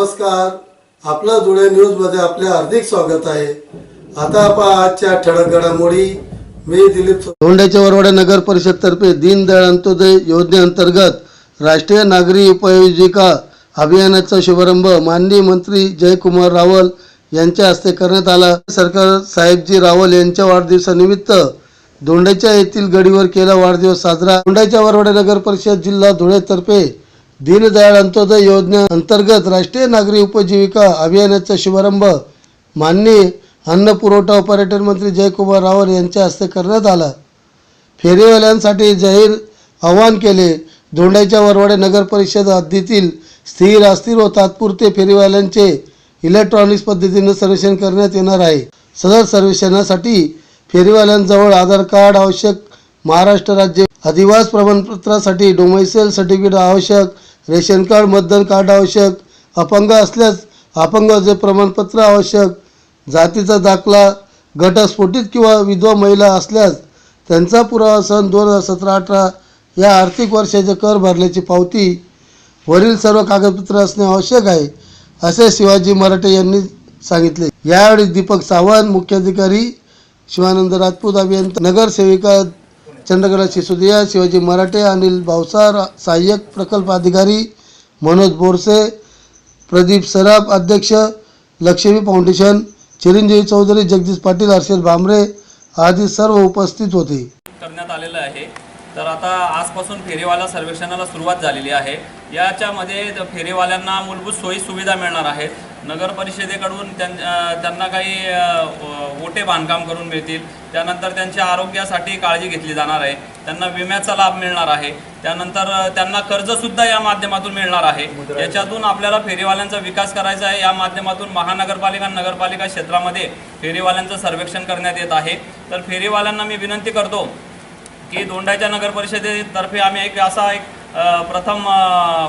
आपलं धुळे न्यूजमध्ये आपले हार्दिक स्वागत आहे. आता आपण आजच्या ठळक घडामोडी. मी दिलीप सो- धोंड्याच्या वरवाडा नगर परिषद तर्फे दीनदयाळ अंत्योदय योजनेअंतर्गत राष्ट्रीय नागरी उपयोजिका अभियानाचा शुभारंभ माननीय मंत्री जयकुमार रावल यांच्या हस्ते करण्यात आला. सरकार साहेबजी रावल यांच्या वाढदिवसानिमित्त दोंड्याच्या येथील गडीवर केला वाढदिवस साजरा. दोंड्याच्या वरवडा नगर परिषद जिल्हा धुळेतर्फे दीनदयाळ अंत्योदय योजने अंतर्गत राष्ट्रीय नागरी उपजीविका अभियानाचा शुभारंभ माननीय अन्न पुरवठा व पर्यटन मंत्री जयकुमार रावल यांच्या हस्ते करण्यात आला. फेरीवाल्यांसाठी जाहीर आवाहन केले. दोंड्याच्या वरवाडे नगर परिषद हद्दीतील स्थिर अस्थिर व तात्पुरते फेरीवाल्यांचे इलेक्ट्रॉनिक्स पद्धतीने सर्वेक्षण करण्यात येणार आहे. सदर सर्वेक्षणासाठी फेरीवाल्यांजवळ आधार कार्ड आवश्यक महाराष्ट्र राज्य अधिवास प्रमाणपत्रासाठी डोमेसेल सर्टिफिकेट आवश्यक रेशन कार्ड मतदान कार्ड आवश्यक अपंग असल्यास अपंगाचे प्रमाणपत्र आवश्यक जातीचा दाखला घटस्फोटित किंवा विधवा महिला असल्यास त्यांचा पुरावा सन दोन हजार सतरा अठरा या आर्थिक वर्षाचे कर भरल्याची पावती वरील सर्व कागदपत्र असणे आवश्यक आहे असे शिवाजी मराठे यांनी सांगितले. यावेळी दीपक सावंत मुख्याधिकारी शिवानंद राजपूत अभियंता नगरसेविका चंद्रकला सिसोदिया शिवाजी मराठे अनिल भावसार सहाय्यक प्रकल्प अधिकारी मनोज बोरसे प्रदीप सराफ अध्यक्ष लक्ष्मी फाउंडेशन चिरंजीवी चौधरी जगदीश पाटील हर्षद भामरे आदी सर्व उपस्थित होते. करण्यात आलेलं आहे. तर आता आजपासून फेरीवाला सर्वेक्षणाला सुरुवात झालेली आहे. याच्यामध्ये फेरीवाल्यांना मूलभूत सोयी सुविधा मिळणार आहेत. नगर परिषदेकडून त्यां त्यांना काही अं, ओटे बांधकाम करून मिळतील. त्यानंतर त्यांच्या आरोग्यासाठी काळजी घेतली जाणार आहे. त्यांना विम्याचा लाभ मिळणार आहे. त्यानंतर त्यांना कर्जसुद्धा या माध्यमातून मिळणार आहे. याच्यातून आपल्याला फेरीवाल्यांचा विकास करायचा आहे. या माध्यमातून महानगरपालिका नगरपालिका क्षेत्रामध्ये फेरीवाल्यांचं सर्वेक्षण करण्यात येत आहे. तर फेरीवाल्यांना मी विनंती करतो की दोंडाच्या नगर परिषदेतर्फे आम्ही एक असा एक प्रथम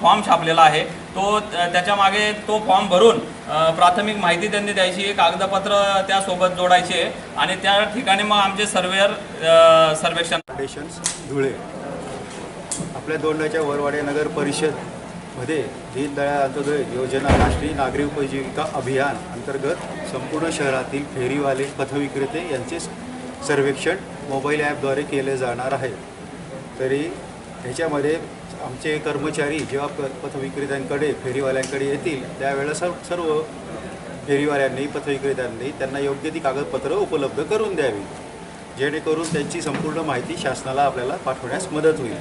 फॉर्म छापलेला आहे. तो त्याच्यामागे त्याच्यामागे तो फॉर्म भरून प्राथमिक माहिती त्यांनी द्यायची कागदपत्र त्यासोबत जोडायचे आणि त्या ठिकाणी मग आमचे सर्वेअर सर्वेक्षण स्टेशन्स धुळे. आपल्या दोंडाच्या वरवाडे नगर परिषदमध्ये दीनदयाळ अंत्योदय योजना राष्ट्रीय नागरी उपजीविका अभियान अंतर्गत संपूर्ण शहरातील फेरीवाले पथविक्रेते यांचे सर्वेक्षण मोबाईल ॲपद्वारे केले जाणार आहे. तरी ह्याच्यामध्ये आमचे कर्मचारी जेव्हा प पथविक्रेत्यांकडे फेरीवाल्यांकडे येतील त्यावेळेला सर्व सर्व फेरीवाल्यांनी पथविक्रेत्यांनी त्यांना योग्य ती कागदपत्रं उपलब्ध करून द्यावी. जेणेकरून त्यांची संपूर्ण माहिती शासनाला आपल्याला पाठवण्यास मदत होईल.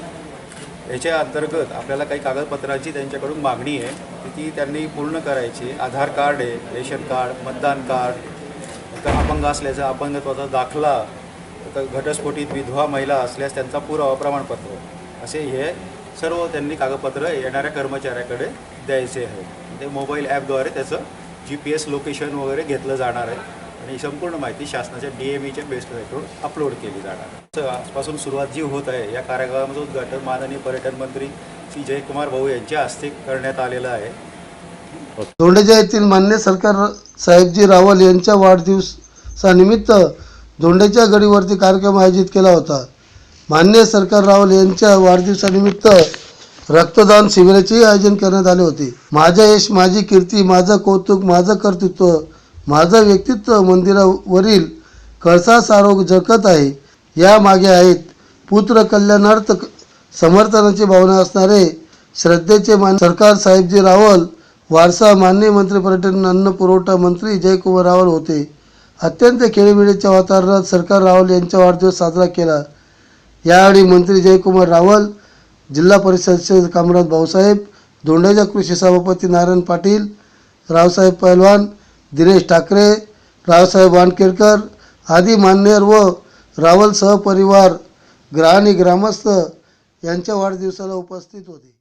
याच्या अंतर्गत आपल्याला काही कागदपत्रांची त्यांच्याकडून मागणी आहे ती ती त्यांनी पूर्ण करायची. आधार कार्ड आहे रेशन कार्ड मतदान कार्ड अपंग असल्याचा अपंगत्वाचा दाखला तर घटस्फोटित विधवा महिला असल्यास त्यांचा पुरावा प्रमाणपत्र. असे हे सर्व त्यांनी कागदपत्र येणाऱ्या कर्मचाऱ्याकडे द्यायचे आहे ते मोबाईल ॲपद्वारे त्याचं जी पी एस लोकेशन वगैरे घेतलं जाणार आहे. आणि संपूर्ण माहिती शासनाच्या डी एम ईच्या वेबसाईटवर अपलोड केली जाणार आहे. आजपासून सुरुवात जी होत आहे या कार्यक्रमाचं उद्घाटन माननीय पर्यटन मंत्री श्री जयकुमार भाऊ यांच्या हस्ते करण्यात आलेलं आहे. धोंडेजा येथील मान्य सरकार साहेबजी रावल यांच्या वाढदिवसानिमित्त धोंडेच्या गडीवरती कार्यक्रम आयोजित केला होता. मान्य सरकार रावल यांच्या वाढदिवसानिमित्त रक्तदान शिबिराचे आयोजन करण्यात आले होते. माझं यश माझी कीर्ती माझं कौतुक माझं कर्तृत्व माझं व्यक्तित्व मंदिरावरील कळसा सारोग जगत आहे. या मागे आहेत पुत्र कल्याणार्थ समर्थनाची भावना असणारे श्रद्धेचे मान सरकार साहेबजी रावल वारसा मान्य मंत्री पर्यटन अन्न पुरवठा मंत्री जयकुमार रावल होते. अत्यंत खेळीमेळीच्या वातावरणात सरकार रावल यांचा वाढदिवस साजरा केला. यावेळी मंत्री जयकुमार रावल जिल्हा परिषद सदस्य कामराज भाऊसाहेब धोंड्याच्या कृषी सभापती नारायण पाटील रावसाहेब पैलवान दिनेश ठाकरे रावसाहेब वानखेडकर आदी मान्यवर व रावल सहपरिवार ग्राहणी आणि ग्रामस्थ यांच्या वाढदिवसाला उपस्थित होते.